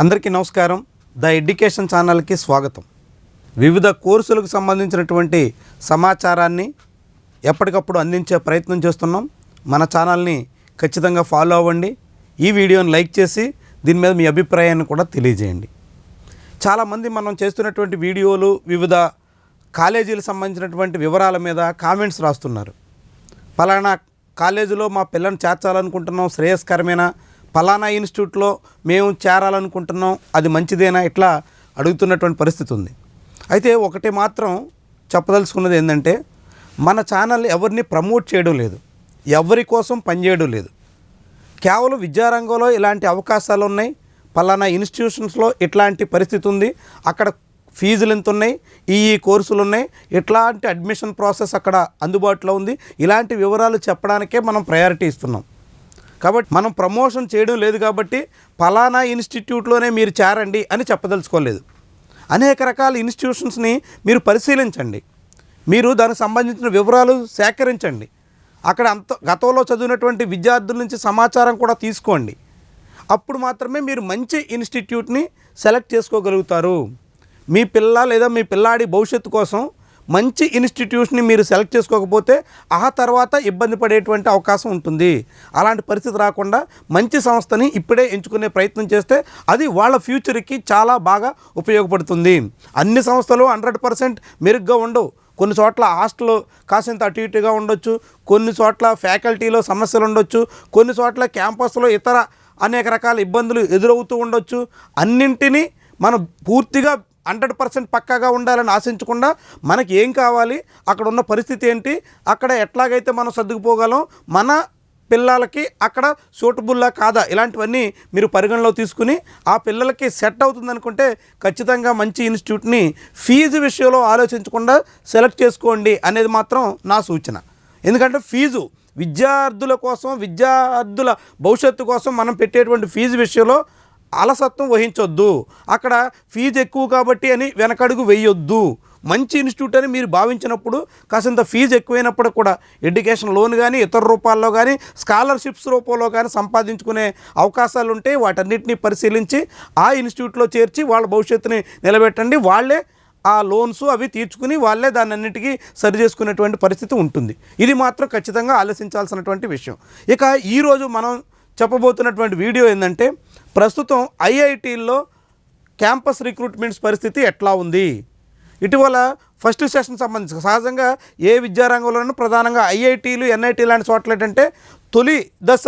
అందరికీ నమస్కారం. The education ఛానల్కి స్వాగతం. వివిధ కోర్సులకు సంబంధించినటువంటి సమాచారాన్ని ఎప్పటికప్పుడు అందించే ప్రయత్నం చేస్తున్నాం. మన ఛానల్ని ఖచ్చితంగా ఫాలో అవ్వండి. ఈ వీడియోని లైక్ చేసి దీని మీద మీ అభిప్రాయాన్ని కూడా తెలియజేయండి. చాలామంది మనం చేస్తున్నటువంటి వీడియోలు వివిధ కాలేజీలకు సంబంధించినటువంటి వివరాల మీద కామెంట్స్ రాస్తున్నారు. పలానా కాలేజీలో మా పిల్లని చేర్చాలనుకుంటున్నాం శ్రేయస్కరమైన ఫలానా ఇన్స్టిట్యూట్లో మేము చేరాలనుకుంటున్నాం అది మంచిదేనా? ఇట్లా అడుగుతున్నటువంటి పరిస్థితి ఉంది. అయితే ఒకటి మాత్రం చెప్పదలుచుకున్నది ఏంటంటే మన ఛానల్ ఎవరిని ప్రమోట్ చేయడం లేదు. ఎవరి కోసం పనిచేయడం లేదు. కేవలం విద్యారంగంలో ఇలాంటి అవకాశాలు ఉన్నాయి. పలానా ఇన్స్టిట్యూషన్స్లో ఇట్లాంటి పరిస్థితి ఉంది. అక్కడ ఫీజులు ఎంత ఉన్నాయి? ఈ ఈ కోర్సులు ఉన్నాయి. ఇట్లాంటి అడ్మిషన్ ప్రాసెస్ అక్కడ అందుబాటులో ఉంది. ఇలాంటి వివరాలు చెప్పడానికే మనం ప్రయారిటీ ఇస్తున్నాం. కాబట్టి మనం ప్రమోషన్ చేయడం లేదు కాబట్టి ఫలానా ఇన్స్టిట్యూట్లోనే మీరు చేరండి అని చెప్పదలుచుకోలేదు. అనేక రకాల ఇన్స్టిట్యూషన్స్ని మీరు పరిశీలించండి. మీరు దానికి సంబంధించిన వివరాలు సేకరించండి. అక్కడ అంత గతంలో చదివినటువంటి విద్యార్థుల నుంచి సమాచారం కూడా తీసుకోండి. అప్పుడు మాత్రమే మీరు మంచి ఇన్స్టిట్యూట్ని సెలెక్ట్ చేసుకోగలుగుతారు. మీ పిల్ల లేదా మీ పిల్లాడి భవిష్యత్తు కోసం మంచి ఇన్స్టిట్యూట్ని మీరు సెలెక్ట్ చేసుకోకపోతే ఆ తర్వాత ఇబ్బంది పడేటువంటి అవకాశం ఉంటుంది. అలాంటి పరిస్థితి రాకుండా మంచి సంస్థని ఇప్పుడే ఎంచుకునే ప్రయత్నం చేస్తే అది వాళ్ళ ఫ్యూచర్కి చాలా బాగా ఉపయోగపడుతుంది. అన్ని సంస్థలు హండ్రెడ్ పర్సెంట్ మెరుగ్గా ఉండవు. కొన్ని చోట్ల హాస్టల్ కాసింత అటు ఇటుగా ఉండొచ్చు. కొన్ని చోట్ల ఫ్యాకల్టీలో సమస్యలు ఉండొచ్చు. కొన్ని చోట్ల క్యాంపస్లో ఇతర అనేక రకాల ఇబ్బందులు ఎదురవుతూ ఉండొచ్చు. అన్నింటినీ మనం పూర్తిగా హండ్రెడ్ పర్సెంట్ పక్కాగా ఉండాలని ఆశించకుండా మనకి ఏం కావాలి అక్కడ ఉన్న పరిస్థితి ఏంటి అక్కడ ఎట్లాగైతే మనం సర్దుకుపోగలం మన పిల్లలకి అక్కడ సూటబుల్లా కాదా ఇలాంటివన్నీ మీరు పరిగణలో తీసుకుని ఆ పిల్లలకి సెట్ అవుతుంది అనుకుంటే ఖచ్చితంగా మంచి ఇన్స్టిట్యూట్ని ఫీజు విషయంలో ఆలోచించకుండా సెలెక్ట్ చేసుకోండి అనేది మాత్రం నా సూచన. ఎందుకంటే ఫీజు విద్యార్థుల కోసం విద్యార్థుల భవిష్యత్తు కోసం మనం పెట్టేటువంటి ఫీజు విషయంలో అలసత్వం వహించొద్దు. అక్కడ ఫీజు ఎక్కువ కాబట్టి అని వెనకడుగు వేయొద్దు. మంచి ఇన్స్టిట్యూట్ అని మీరు భావించినప్పుడు కాసింత ఫీజు ఎక్కువైనప్పుడు కూడా ఎడ్యుకేషన్ లోన్ కానీ ఇతర రూపాల్లో కానీ స్కాలర్షిప్స్ రూపంలో కానీ సంపాదించుకునే అవకాశాలు ఉంటే వాటన్నిటిని పరిశీలించి ఆ ఇన్స్టిట్యూట్లో చేర్చి వాళ్ళ భవిష్యత్తుని నిలబెట్టండి. వాళ్ళే ఆ లోన్స్ అవి తీర్చుకుని వాళ్ళే దాన్ని అన్నిటికీ సరి చేసుకునేటువంటి పరిస్థితి ఉంటుంది. ఇది మాత్రం ఖచ్చితంగా ఆలోచించాల్సినటువంటి విషయం. ఇక ఈరోజు మనం చెప్పబోతున్నటువంటి వీడియో ఏంటంటే ప్రస్తుతం ఐఐటీల్లో క్యాంపస్ రిక్రూట్మెంట్స్ పరిస్థితి ఎట్లా ఉంది? ఇటీవల ఫస్ట్ సెషన్ సంబంధించి సహజంగా ఏ విద్యారంగంలోనూ ప్రధానంగా ఐఐటీలు ఎన్ఐటీ లాంటి చోట్ల ఏంటంటే తొలి దశ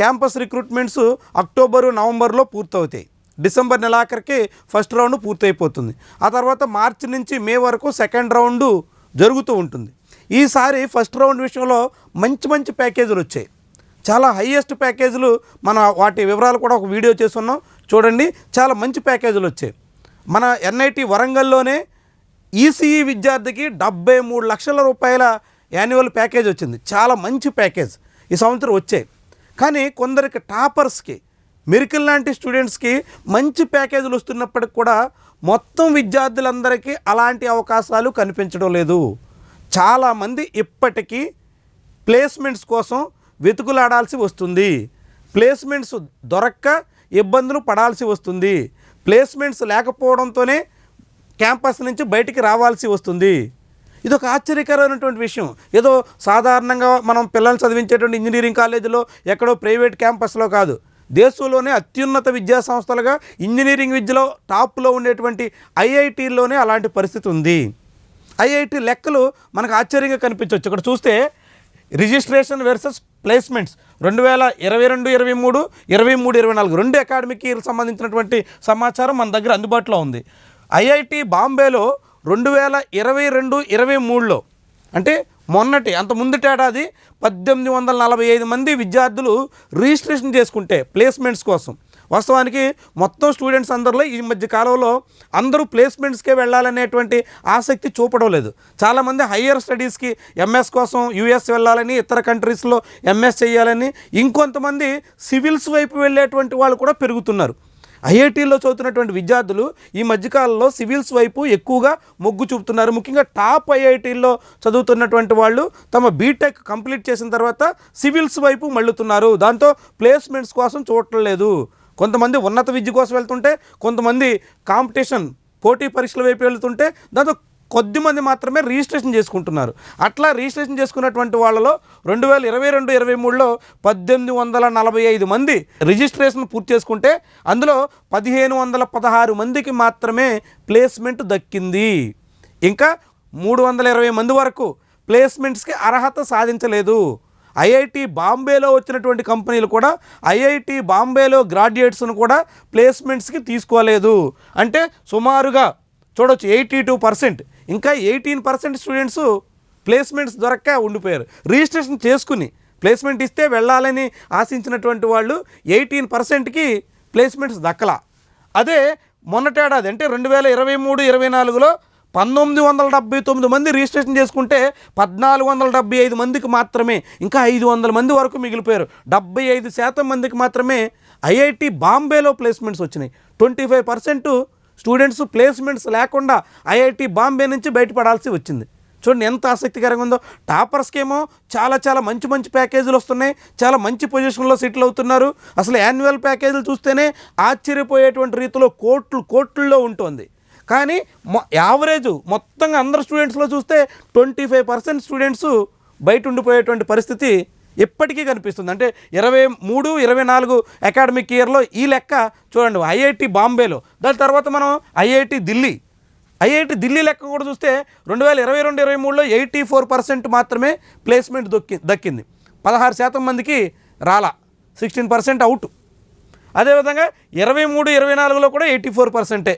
క్యాంపస్ రిక్రూట్మెంట్స్ అక్టోబరు నవంబర్లో పూర్తవుతాయి. డిసెంబర్ నెలాఖరికి ఫస్ట్ రౌండ్ పూర్తయిపోతుంది. ఆ తర్వాత మార్చి నుంచి మే వరకు సెకండ్ రౌండ్ జరుగుతూ ఉంటుంది. ఈసారి ఫస్ట్ రౌండ్ విషయంలో మంచి మంచి ప్యాకేజీలు వచ్చాయి. చాలా హయ్యెస్ట్ ప్యాకేజీలు మన వాటి వివరాలు కూడా ఒక వీడియో చేస్తున్నాం. చూడండి చాలా మంచి ప్యాకేజీలు వచ్చాయి. మన ఎన్ఐటి వరంగల్లోనే ఈసీఈ విద్యార్థికి డెబ్బై మూడు లక్షల రూపాయల యాన్యువల్ ప్యాకేజ్ వచ్చింది. చాలా మంచి ప్యాకేజ్ ఈ సంవత్సరం వచ్చాయి. కానీ కొందరికి టాపర్స్కి మెరికల్ లాంటి స్టూడెంట్స్కి మంచి ప్యాకేజీలు వస్తున్నప్పటికి కూడా మొత్తం విద్యార్థులందరికీ అలాంటి అవకాశాలు కనిపించడం లేదు. చాలామంది ఇప్పటికీ ప్లేస్మెంట్స్ కోసం వెతుకులాడాల్సి వస్తుంది. ప్లేస్మెంట్స్ దొరక్క ఇబ్బందులు పడాల్సి వస్తుంది. ప్లేస్మెంట్స్ లేకపోవడంతోనే క్యాంపస్ నుంచి బయటికి రావాల్సి వస్తుంది. ఇది ఒక ఆశ్చర్యకరమైనటువంటి విషయం. ఏదో సాధారణంగా మనం పిల్లల్ని చదివించేటువంటి ఇంజనీరింగ్ కాలేజీలో ఎక్కడో ప్రైవేట్ క్యాంపస్లో కాదు. దేశంలోనే అత్యున్నత విద్యా సంస్థలుగా ఇంజనీరింగ్ విద్యలో టాప్లో ఉండేటువంటి ఐఐటీల్లోనే అలాంటి పరిస్థితి ఉంది. ఐఐటి లెక్కలు మనకు ఆశ్చర్యంగా కనిపించవచ్చు ఇక్కడ చూస్తే రిజిస్ట్రేషన్ వెర్సెస్ ప్లేస్మెంట్స్. రెండు వేల ఇరవై రెండు ఇరవై మూడు ఇరవై మూడు ఇరవై నాలుగు రెండు అకాడమిక్ సంబంధించినటువంటి సమాచారం మన దగ్గర అందుబాటులో ఉంది. ఐఐటి బాంబేలో రెండు వేల ఇరవై రెండు ఇరవై మూడులో అంటే మొన్నటి అంత ముందుటేడాది పద్దెనిమిది వందల నలభై ఐదు మంది విద్యార్థులు రిజిస్ట్రేషన్ చేసుకుంటే ప్లేస్మెంట్స్ కోసం. వాస్తవానికి మొత్తం స్టూడెంట్స్ అందరిలో ఈ మధ్య కాలంలో అందరూ ప్లేస్మెంట్స్కే వెళ్ళాలనేటువంటి ఆసక్తి చూపడం లేదు. చాలామంది హయ్యర్ స్టడీస్కి ఎంఎస్ కోసం యూఎస్ వెళ్ళాలని ఇతర కంట్రీస్లో ఎంఎస్ చేయాలని ఇంకొంతమంది సివిల్స్ వైపు వెళ్ళేటువంటి వాళ్ళు కూడా పెరుగుతున్నారు. ఐఐటీలో చదువుతున్నటువంటి విద్యార్థులు ఈ మధ్యకాలంలో సివిల్స్ వైపు ఎక్కువగా మొగ్గు చూపుతున్నారు. ముఖ్యంగా టాప్ ఐఐటీల్లో చదువుతున్నటువంటి వాళ్ళు తమ బీటెక్ కంప్లీట్ చేసిన తర్వాత సివిల్స్ వైపు మళ్ళుతున్నారు. దాంతో ప్లేస్మెంట్స్ కోసం చూడటం లేదు కొంతమంది ఉన్నత విద్య కోసం వెళ్తుంటే కొంతమంది కాంపిటీషన్ పోటీ పరీక్షల వైపు వెళ్తుంటే దాంతో కొద్ది మంది మాత్రమే రిజిస్ట్రేషన్ చేసుకుంటున్నారు. అట్లా రిజిస్ట్రేషన్ చేసుకున్నటువంటి వాళ్ళలో రెండు వేల ఇరవై రెండు ఇరవై మూడులో పద్దెనిమిది వందల నలభై ఐదు మంది రిజిస్ట్రేషన్ పూర్తి చేసుకుంటే అందులో పదిహేను వందల పదహారు మందికి మాత్రమే ప్లేస్మెంట్ దక్కింది. ఇంకా మూడు వందల ఇరవై మంది వరకు ప్లేస్మెంట్స్కి అర్హత సాధించలేదు. ఐఐటి బాంబేలో వచ్చినటువంటి కంపెనీలు కూడా ఐఐటి బాంబేలో గ్రాడ్యుయేట్స్ను కూడా ప్లేస్మెంట్స్కి తీసుకోలేదు. అంటే సుమారుగా చూడవచ్చు ఎయిటీ టూ పర్సెంట్. ఇంకా ఎయిటీన్ పర్సెంట్ స్టూడెంట్స్ ప్లేస్మెంట్స్ దొరక్క ఉండిపోయారు. రిజిస్ట్రేషన్ చేసుకుని ప్లేస్మెంట్ ఇస్తే వెళ్ళాలని ఆశించినటువంటి వాళ్ళు ఎయిటీన్ పర్సెంట్కి ప్లేస్మెంట్స్ దక్కలా. అదే మొన్నటేడాది అంటే రెండు వేల ఇరవై మూడు ఇరవై నాలుగులో పంతొమ్మిది వందల డెబ్బై తొమ్మిది మంది రిజిస్ట్రేషన్ చేసుకుంటే పద్నాలుగు వందల డెబ్బై ఐదు మందికి మాత్రమే ఇంకా ఐదు వందల మంది వరకు మిగిలిపోయారు. డెబ్బై ఐదు శాతం మందికి మాత్రమే ఐఐటి బాంబేలో ప్లేస్మెంట్స్ వచ్చినాయి. Twenty five percent students placements లేకుండా ఐఐటి బాంబే నుంచి బయటపడాల్సి వచ్చింది. చూడండి ఎంత ఆసక్తికరంగా ఉందో. టాపర్స్కేమో చాలా చాలా మంచి మంచి ప్యాకేజీలు వస్తున్నాయి. చాలా మంచి పొజిషన్లో సెటిల్ అవుతున్నారు. అసలు యాన్యువల్ ప్యాకేజీలు చూస్తేనే ఆశ్చర్యపోయేటువంటి రీతిలో కోట్లు కోట్లలో ఉంటుంది. కానీ యావరేజ్ మొత్తంగా అందరు స్టూడెంట్స్లో చూస్తే ట్వంటీ ఫైవ్ పర్సెంట్ స్టూడెంట్స్ బయట ఉండిపోయేటువంటి పరిస్థితి ఎప్పటికీ కనిపిస్తుంది. అంటే ఇరవై మూడు ఇరవై నాలుగు అకాడమిక్ ఇయర్లో ఈ లెక్క చూడండి ఐఐటి బాంబేలో. దాని తర్వాత మనం ఐఐటి ఢిల్లీ. ఐఐటి ఢిల్లీ లెక్క కూడా చూస్తే రెండు వేల ఇరవై రెండు ఇరవై మూడులో ఎయిటీ ఫోర్ పర్సెంట్ మాత్రమే ప్లేస్మెంట్ దొక్కి దక్కింది. పదహారు శాతం మందికి రాలా సిక్స్టీన్ పర్సెంట్ అవుట్. అదేవిధంగా ఇరవై మూడు ఇరవై నాలుగులో కూడా ఎయిటీ ఫోర్ పర్సెంటే.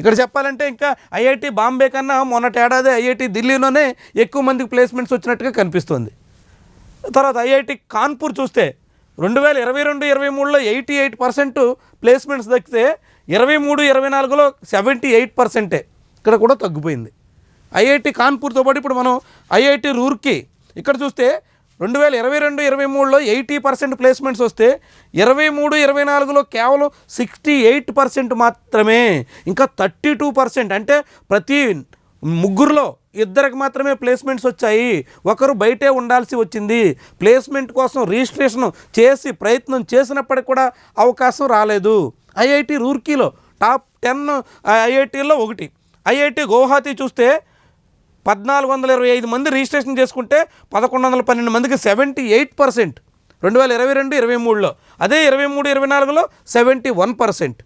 ఇక్కడ చెప్పాలంటే ఇంకా ఐఐటి బాంబే కన్నా మొన్నటి ఏడాది ఐఐటి ఢిల్లీలోనే ఎక్కువ మందికి ప్లేస్మెంట్స్ వచ్చినట్టుగా కనిపిస్తుంది. తర్వాత ఐఐటి కాన్పూర్ చూస్తే రెండు వేల ఇరవై రెండు ఇరవై మూడులో ఎయిటీ ఎయిట్ పర్సెంట్ ప్లేస్మెంట్స్ దక్కితే ఇరవై మూడు ఇరవై నాలుగులో సెవెంటీ ఎయిట్ పర్సెంటే. ఇక్కడ కూడా తగ్గిపోయింది. ఐఐటి కాన్పూర్తో పాటు ఇప్పుడు మనం ఐఐటి రూర్కి ఇక్కడ చూస్తే రెండు వేల ఇరవై రెండు ఇరవై మూడులో ఎయిటీ పర్సెంట్ ప్లేస్మెంట్స్ వస్తే ఇరవై మూడు ఇరవై నాలుగులో కేవలం సిక్స్టీ ఎయిట్ పర్సెంట్ మాత్రమే ఇంకా థర్టీ టూ పర్సెంట్. అంటే ప్రతి ముగ్గురులో ఇద్దరికి మాత్రమే ప్లేస్మెంట్స్ వచ్చాయి. ఒకరు బయటే ఉండాల్సి వచ్చింది. ప్లేస్మెంట్ కోసం రిజిస్ట్రేషన్ చేసి ప్రయత్నం చేసినప్పటికి కూడా అవకాశం రాలేదు. ఐఐటి రూర్కీలో టాప్ టెన్ ఐఐటీల్లో ఒకటి. ఐఐటి గౌహాతి చూస్తే పద్నాలుగు వందల ఇరవై ఐదు మంది రిజిస్ట్రేషన్ చేసుకుంటే పదకొండు వందల పన్నెండు మందికి సెవెంటీ ఎయిట్ పర్సెంట్. రెండు వేల ఇరవై రెండు ఇరవై మూడులో. అదే ఇరవై మూడు ఇరవై నాలుగులో సెవెంటీ వన్ పర్సెంట్.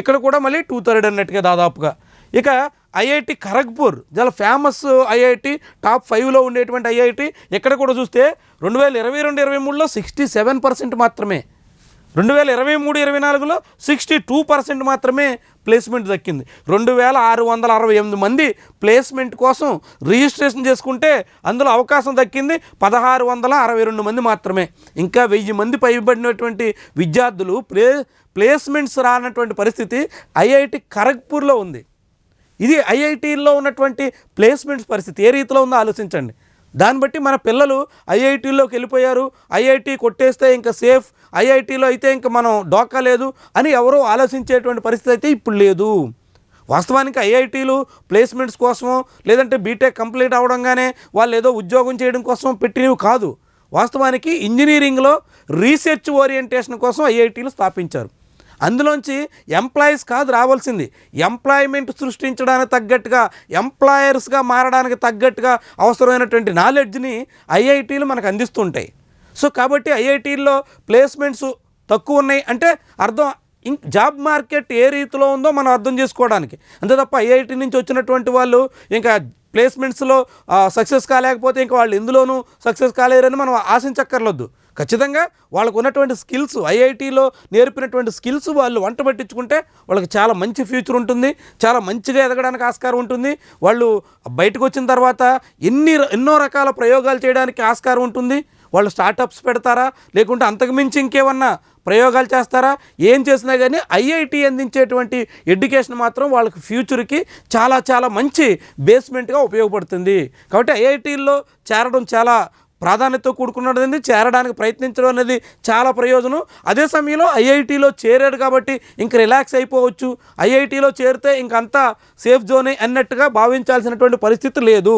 ఇక్కడ కూడా మళ్ళీ టూ థర్డ్ అన్నట్టుగా దాదాపుగా. ఇక ఐఐటి ఖరగ్పూర్ చాలా ఫేమస్ ఐఐటి టాప్ ఫైవ్లో ఉండేటువంటి ఐఐటి ఇక్కడ కూడా చూస్తే రెండు వేల ఇరవై రెండు ఇరవై మూడులో సిక్స్టీ సెవెన్ పర్సెంట్ మాత్రమే. రెండు వేల ఇరవై మూడు ఇరవై నాలుగులో సిక్స్టీ టూ పర్సెంట్ మాత్రమే ప్లేస్మెంట్ దక్కింది. రెండు వేల ఆరు వందల అరవై ఎనిమిది మంది ప్లేస్మెంట్ కోసం రిజిస్ట్రేషన్ చేసుకుంటే అందులో అవకాశం దక్కింది పదహారు వందల అరవై రెండు మంది మాత్రమే. ఇంకా వెయ్యి మంది పైబడినటువంటి విద్యార్థులు ప్లే ప్లేస్మెంట్స్ రానటువంటి పరిస్థితి ఐఐటి ఖరగ్పూర్లో ఉంది. ఇది ఐఐటీల్లో ఉన్నటువంటి ప్లేస్మెంట్స్ పరిస్థితి. ఏ రీతిలో ఉందో ఆలోచించండి. దాన్ని బట్టి మన పిల్లలు ఐఐటీలోకి వెళ్ళిపోయారు. ఐఐటీ కొట్టేస్తే ఇంకా సేఫ్ ఐఐటీలో అయితే ఇంకా మనం డోకా లేదు అని ఎవరో ఆలోచించేటువంటి పరిస్థితి అయితే ఇప్పుడు లేదు. వాస్తవానికి ఐఐటీలు ప్లేస్మెంట్స్ కోసమో లేదంటే బీటెక్ కంప్లీట్ అవ్వడంగానే వాళ్ళు ఏదో ఉద్యోగం చేయడం కోసం పెట్టినవి కాదు. వాస్తవానికి ఇంజనీరింగ్లో రీసెర్చ్ ఓరియంటేషన్ కోసం ఐఐటీలు స్థాపించారు. అందులోంచి ఎంప్లాయీస్ కాదు రావాల్సింది. ఎంప్లాయ్మెంట్ సృష్టించడానికి తగ్గట్టుగా ఎంప్లాయర్స్గా మారడానికి తగ్గట్టుగా అవసరమైనటువంటి నాలెడ్జ్ని ఐఐటీలు మనకు అందిస్తుంటాయి. సో కాబట్టి ఐఐటీల్లో ప్లేస్మెంట్స్ తక్కువ ఉన్నాయి అంటే అర్థం ఇం జాబ్ మార్కెట్ ఏ రీతిలో ఉందో మనం అర్థం చేసుకోవడానికి. అంతే తప్ప ఐఐటి నుంచి వచ్చినటువంటి వాళ్ళు ఇంకా ప్లేస్మెంట్స్లో సక్సెస్ కాలేకపోతే ఇంకా వాళ్ళు ఎందులోనూ సక్సెస్ కాలేరని మనం ఆశించక్కర్లేదు ఖచ్చితంగా వాళ్ళకు ఉన్నటువంటి స్కిల్స్ ఐఐటీలో నేర్పినటువంటి స్కిల్స్ వాళ్ళు వంట పట్టించుకుంటే వాళ్ళకి చాలా మంచి ఫ్యూచర్ ఉంటుంది చాలా మంచిగా ఎదగడానికి ఆస్కారం ఉంటుంది. వాళ్ళు బయటకు వచ్చిన తర్వాత ఎన్ని ఎన్నో రకాల ప్రయోగాలు చేయడానికి ఆస్కారం ఉంటుంది. వాళ్ళు స్టార్టప్స్ పెడతారా? లేకుంటే అంతకుమించి ఇంకేమన్నా ప్రయోగాలు చేస్తారా? ఏం చేసినా కానీ ఐఐటి అందించేటువంటి ఎడ్యుకేషన్ మాత్రం వాళ్ళకి ఫ్యూచర్కి చాలా చాలా మంచి బేస్మెంట్గా ఉపయోగపడుతుంది. కాబట్టి ఐఐటీల్లో చేరడం చాలా ప్రాధాన్యత కూడుకున్నది చేరడానికి ప్రయత్నించడం అనేది చాలా ప్రయోజనం. అదే సమయంలో ఐఐటీలో చేరాడు కాబట్టి ఇంక రిలాక్స్ అయిపోవచ్చు. ఐఐటీలో చేరితే ఇంకంతా సేఫ్ జోనే అన్నట్టుగా భావించాల్సినటువంటి పరిస్థితి లేదు.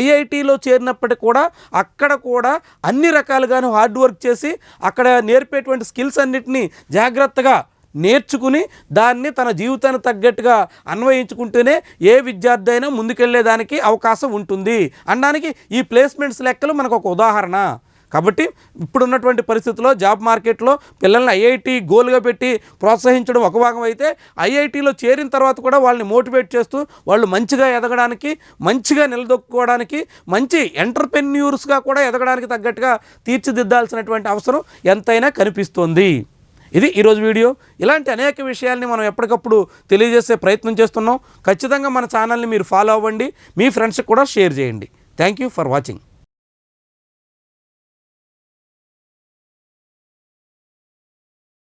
ఐఐటీలో చేరినప్పటికీ కూడా అక్కడ కూడా అన్ని రకాలుగాను హార్డ్ వర్క్ చేసి అక్కడ నేర్పేటువంటి స్కిల్స్ అన్నిటినీ జాగ్రత్తగా నేర్చుకుని దాన్ని తన జీవితానికి తగ్గట్టుగా అన్వయించుకుంటేనే ఏ విద్యార్థి అయినా ముందుకెళ్ళేదానికి అవకాశం ఉంటుంది. అనడానికి ఈ ప్లేస్మెంట్స్ లెక్కలు మనకు ఒక ఉదాహరణ. కాబట్టి ఇప్పుడున్నటువంటి పరిస్థితుల్లో జాబ్ మార్కెట్లో పిల్లల్ని ఐఐటి గోల్గా పెట్టి ప్రోత్సహించడం ఒక భాగం అయితే ఐఐటీలో చేరిన తర్వాత కూడా వాళ్ళని మోటివేట్ చేస్తూ వాళ్ళు మంచిగా ఎదగడానికి మంచిగా నిలదొక్కుకోవడానికి మంచి ఎంటర్ప్రెన్యూర్స్గా కూడా ఎదగడానికి తగ్గట్టుగా తీర్చిదిద్దాల్సినటువంటి అవసరం ఎంతైనా కనిపిస్తోంది. ఇది ఈరోజు వీడియో. ఇలాంటి అనేక విషయాల్ని మనం ఎప్పటికప్పుడు తెలియజేసే ప్రయత్నం చేస్తున్నాం. ఖచ్చితంగా మన ఛానల్ని మీరు ఫాలో అవ్వండి. మీ ఫ్రెండ్స్కి కూడా షేర్ చేయండి. Thank you for watching.